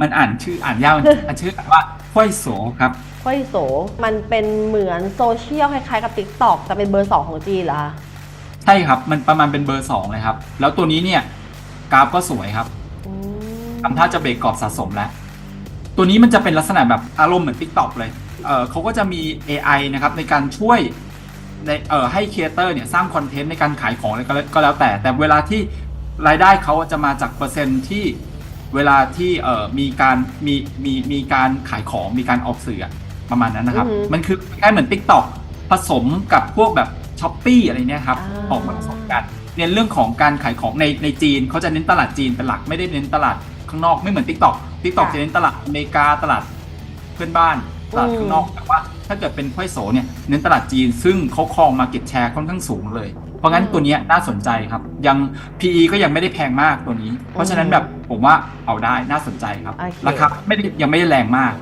มันอ่านชื่ออ่านยาวมันอ่านชื่อว่าห้วยโสครับ ค่อยโส มันเป็นเหมือนโซเชียลคล้ายๆกับ TikTok แต่เป็นเบอร์2ของจีนเหรอคะใช่ครับ มันประมาณเป็นเบอร์สองเลยครับ แล้วตัวนี้เนี่ยกราฟก็สวยครับอืมทำท่าจะเบรกกรอบสะสมแล้ว ตัวนี้มันจะเป็นลักษณะแบบอารมณ์เหมือน TikTok เลยเออเขาก็จะมี AI นะครับในการช่วยในเออให้ครีเอเตอร์เนี่ยสร้างคอนเทนต์ในการขายของอะไรก็แล้วก็แล้วแต่ แต่เวลาที่รายได้เขาจะมาจากเปอร์เซ็นต์ที่ เวลาที่เออมีการมีมีมีการขายของมีการออกสื่ออะประมาณนั้นนะครับมันคือคล้ายๆเหมือน TikTok ผสมกับพวกแบบช้อปปีอะไรเนี่ยครับออกมาผสมกันเน้นเรื่องของการขายของในในจีนเขาจะเน้นตลาดจีนเป็นหลักไม่ได้เน้นตลาดข้างนอกไม่เหมือน TikTok TikTok จะเน้นตลาดอเมริกาตลาดเพื่อนบ้าน ตลาดข้างนอกแต่ว่าถ้าเกิดเป็นค่อยโสเนี่ยเน้นตลาดจีนซึ่งเขาครองมาเก็ตแชร์ค่อนข้างสูงเลย เพราะงั้นตัวเนี้ยน่าสนใจครับ ยัง PE ก็ยังไม่ได้แพงมากตัวนี้ เพราะฉะนั้นแบบผมว่าเอาได้น่าสนใจครับราคาไม่ได้ยังไม่ได้แรงมาก